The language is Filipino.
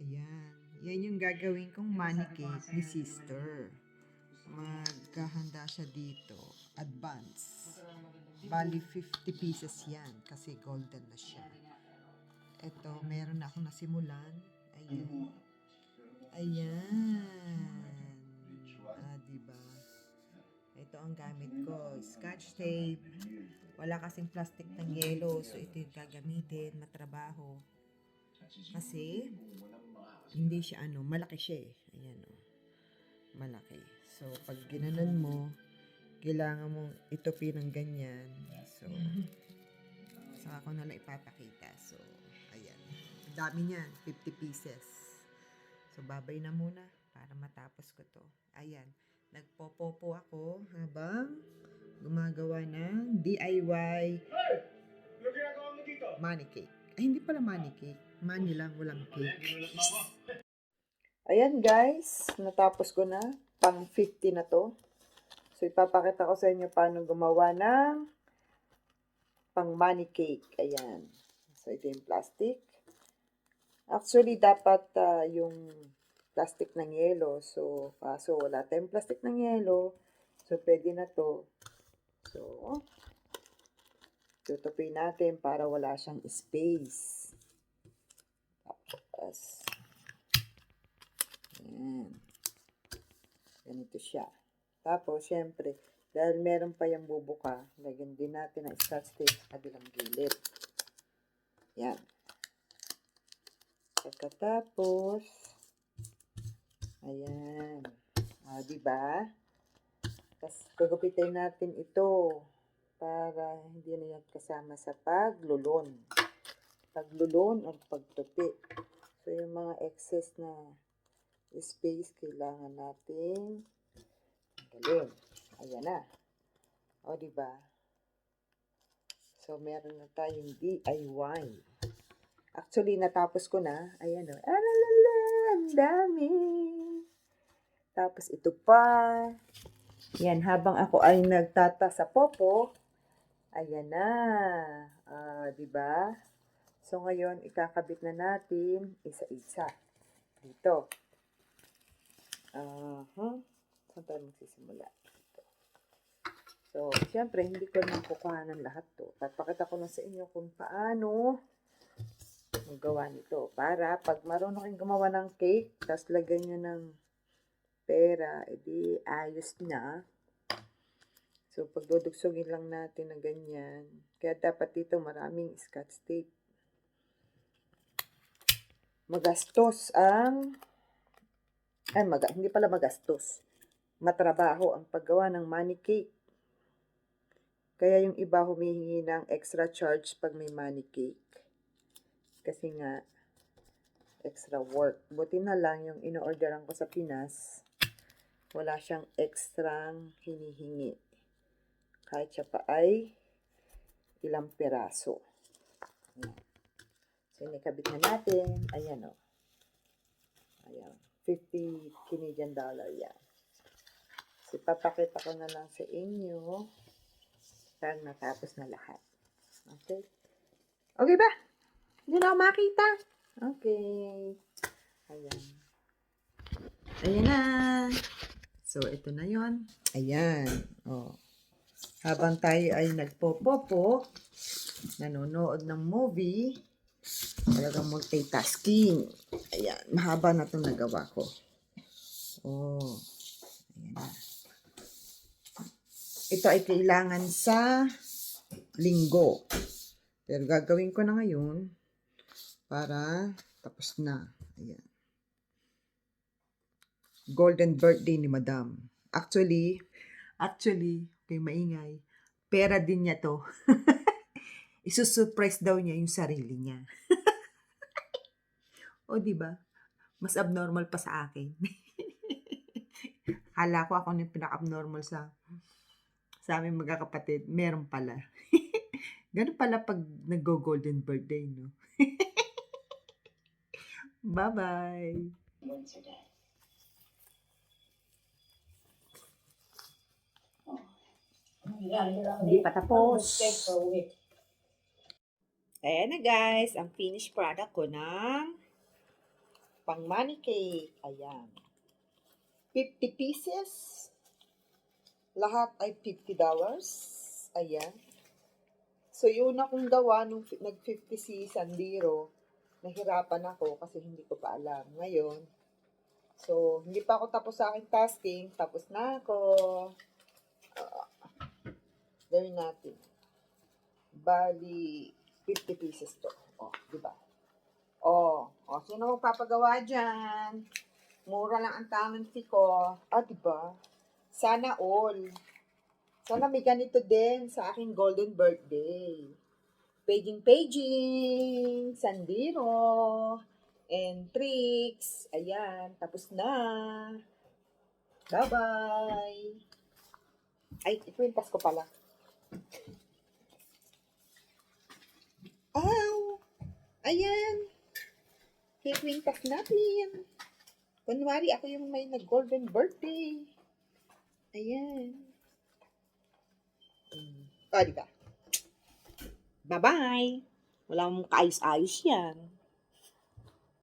Ayan. Yan yung gagawin kong money cake ni sister. Maghahanda siya dito. Advance. Bali 50 pieces yan kasi golden na siya. Ito, meron na ako nasimulan. Ayan. Ayan. Ah, diba? Ito ang gamit ko. Scotch tape. Wala kasing plastic ng yelo. So, ito yung gagamitin. Matrabaho. Kasi, hindi siya ano, malaki siya eh. Ayan o. Malaki. So, pag ginanon mo, kailangan mong itupi ng ganyan. So, saka ko na lang ipapakita. So, ayan. Ang dami niyan. 50 pieces. So, babay na muna para matapos ko to. Ayan. Nagpopopo ako habang gumagawa ng DIY Ano ginagawa mo dito? money cake. Ay, hindi pala money cake. Money lang, walang cake. Ayan guys, natapos ko na. Pang 50 na to. So, ipapakita ko sa inyo paano gumawa ng pang money cake. Ayan. So, ito yung plastic. Actually, dapat ah, yung plastic ng yelo. So, kaso wala tayong plastic ng yelo. So, pwede na to. So, tutupin natin para wala siyang space. Tapos, Ayan. Ganito siya. Tapos, syempre, dahil meron pa yung bubuka, lagyan din natin ng scotch tape sa kabilang gilid. Yan. Pagkatapos, ayan. Ah, di ba? Tapos, gugupitin natin ito para hindi na yan kasama sa paglulon. Paglulon o pagtupi. So, yung mga excess na space kailangan natin tanggalin. Ayan na. O, ba? So, meron na tayong DIY. Actually, natapos ko na. Ayan o. Alalala, ang dami. Tapos, ito pa. Yan, habang ako ay nagtata sa popo, ayan na. Ah, di ba? So, ngayon, ikakabit na natin isa-isa. Dito. Aha. Saan tayo magsisimula? Ito. So, siyempre, hindi ko naman kukuha ng lahat to. Papakita ko lang sa inyo kung paano magawa nito. Para pag marunong kayong gumawa ng cake, tapos lagyan nyo ng pera, edi ayos na. So, pagdudugsogin lang natin na ganyan. Kaya dapat dito maraming scotch tape. Magastos ang ay, maga, hindi pala magastos. Matrabaho ang paggawa ng money cake. Kaya yung iba humihingi ng extra charge pag may money cake. Kasi nga, extra work. Buti na lang yung ino-orderan ko sa Pinas, wala siyang extrang hinihingi. Kahit siya pa ay ilang peraso. So, inikabit na natin. Ayan o. Ayan. 50 Canadian dollar yan. So, papakita ko na lang sa inyo pag natapos na lahat. Okay? Okay ba? Hindi na makita. Okay. Ayan. Ayan na. So, ito na yon. Ayan. Oh. Habang tayo ay nagpopopo, nanonood ng movie, talagang multitasking. Ayan, mahaba na itong nagawa ko. Oh, ayan na. Ito ay kailangan sa linggo. Pero gagawin ko na ngayon para tapos na. Ayan. Golden birthday ni Madam. Actually, actually, kay maingay, pera din niya to. Isusurprise daw niya yung sarili niya. o, di ba? Mas abnormal pa sa akin. Hala ko ako yung pinaka-abnormal sa sa aming magkakapatid. Meron pala. Ganun pala pag nag-golden birthday, no? Bye-bye! once a day. Hindi pa tapos. Ayan na guys, ang finished product ko ng pang money cake. Ayan. 50 pieces. Lahat ay $50. Ayan. So, yun akong gawa nung fi- nag-50 si Sandiro. Nahirapan ako kasi hindi ko pa alam. Ngayon, so, hindi pa ako tapos sa aking tasking. Tapos na ako. Gawin natin. Bali, 50 pieces to. O, di ba? O, o, sino magpapagawa dyan? Mura lang ang talent ko. Ah, di ba? Sana all. Sana may ganito din sa aking golden birthday. Paging paging, sandiro, and tricks. Ayan, tapos na. Bye-bye. Ay, ikwintas ko pala. Aw! Ayan. Kikwintas natin. Kunwari, ako yung may nag-golden birthday. Ayan. O, di ba? Bye-bye. Wala mong kaayos-ayos yan.